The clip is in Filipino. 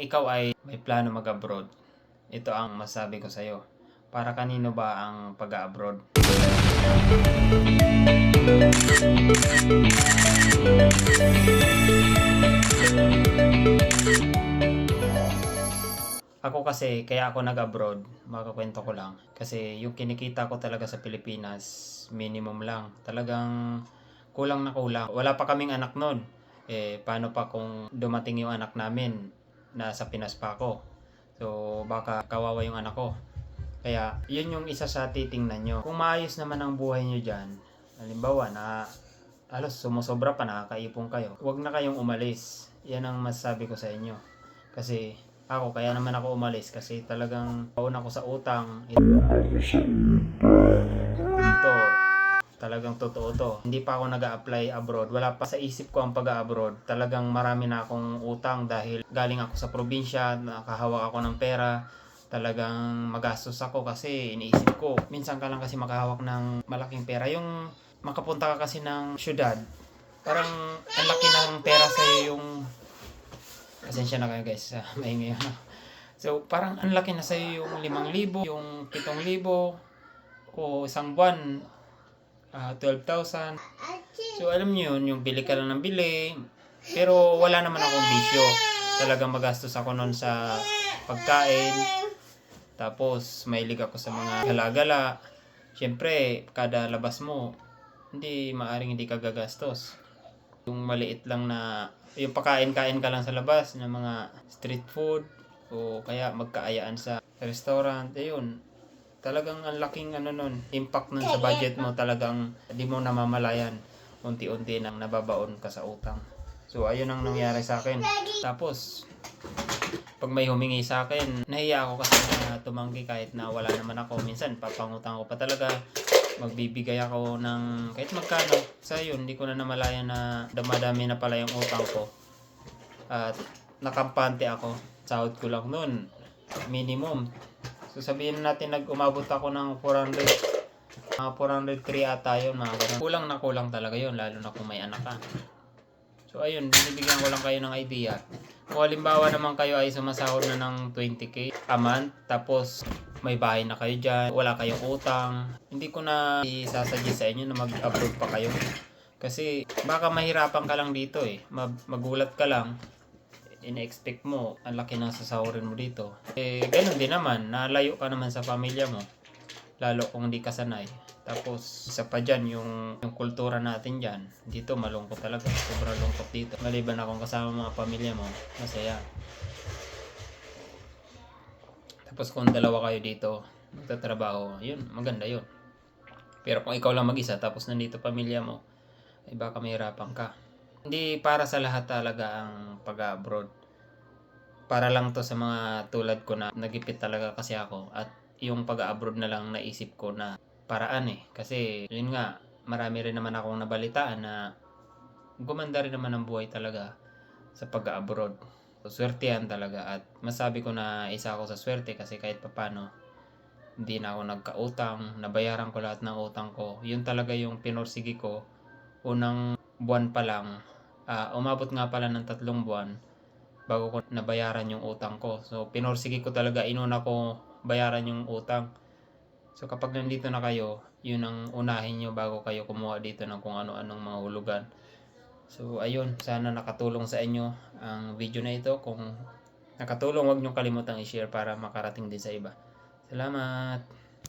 ikaw ay may plano mag-abroad, ito ang masabi ko sa'yo. Para kanino ba ang pag-abroad? Ako kasi, kaya ako nag-abroad, makakwento ko lang. Kasi yung kinikita ko talaga sa Pilipinas, minimum lang. Talagang kulang na kulang. Wala pa kaming anak nun. Eh, paano pa kung dumating yung anak namin, nasa Pinas pa ako. So, baka kawawa yung anak ko. Kaya, yun yung isa sa titingnan nyo. Kung maayos naman ang buhay nyo dyan, halimbawa na alos sumusobra pa, nakakaipon kayo, huwag na kayong umalis. Yan ang masasabi ko sa inyo. Kasi, ako, kaya naman ako umalis kasi talagang pauna ko sa utang. Ito, talagang totoo to. Hindi pa ako nag apply abroad. Wala pa sa isip ko ang pag-abroad. Talagang marami na akong utang dahil galing ako sa probinsya, nakahawak ako ng pera. Talagang magastos ako kasi iniisip ko, minsan ka lang kasi makahawak ng malaking pera. Yung makapunta ka kasi ng syudad, parang ang laki ng pera sa'yo yung Pasensya na kayo guys, uh, ano. So, parang ang laki na sa'yo yung 5,000, yung 7,000, o isang buwan, ah, 12,000. So, alam niyo yun, yung bili ka lang ng bili. Pero wala naman akong bisyo. Talagang magastos ako noon sa pagkain. Tapos, mahilig ako sa mga gala-gala. Siyempre, kada labas mo, hindi maaring hindi ka gagastos. Yung maliit lang na yung pakain-kain ka lang sa labas ng mga street food o kaya magkaayaan sa restaurant, ayun. Talagang ang laking ano nun, impact nun sa budget mo talagang di mo namamalayan. Unti-unti nang nababaon ka sa utang. So ayun ang nangyari sa akin. Tapos pag may humingi sa akin, nahiya ako kasi na tumanggi kahit na wala naman ako. Minsan papangutang ko pa talaga magbibigay ako ng kahit magkano. Sa yun, hindi ko na namalayan na damadami na pala yung utang ko. At nakampante ako. Sahod ko lang nun. Minimum. So sabihin natin nag-umabot ako ng 400. Mga 403 ata yun. Mga ganun. Kulang na kulang talaga yun. Lalo na kung may anak ka. So ayun, binibigyan ko lang kayo ng idea. Kung halimbawa naman kayo ay sumasahod na ng 20k a month, tapos may bahay na kayo dyan, wala kayong utang, hindi ko na isasuggest sa inyo na mag-abroad pa kayo. Kasi baka mahirapan ka lang dito eh. Mag- magulat ka lang, ina-expect mo, ang laki ng sasahurin mo dito. Eh, ganun din naman, nalayo ka naman sa pamilya mo. Lalo kung hindi ka sanay. Tapos, isa pa dyan, yung, yung kultura natin dyan. Dito, malungkot talaga. Sobrang lungkot dito. Maliban na kung kasama mga pamilya mo, masaya. Tapos kung dalawa kayo dito, magtatrabaho, yun, maganda yun. Pero kung ikaw lang mag-isa, tapos nandito pamilya mo, ay baka mahirapan ka. Hindi para sa lahat talaga ang pag-abroad. Para lang to sa mga tulad ko na nagipit talaga kasi ako. At yung pag-abroad na lang naisip ko na paraan eh. Kasi yun nga, marami rin naman akong nabalitaan na gumanda rin naman ang buhay talaga sa pag-abroad. So, swerte yan talaga at masabi ko na isa ako sa swerte kasi kahit papano hindi na ako nagkautang, nabayaran ko lahat ng utang ko. Yun talaga yung pinursigi ko. Unang buwan pa lang, ah, umabot nga pala ng tatlong buwan bago ko nabayaran yung utang ko. So, pinursigi ko talaga, inuna ko bayaran yung utang. So, kapag nandito na kayo, yun ang unahin nyo bago kayo kumuha dito ng kung ano-anong mga hulugan. So, ayun, sana nakatulong sa inyo ang video na ito. Kung nakatulong, huwag nyo kalimutang i-share para makarating din sa iba. Salamat!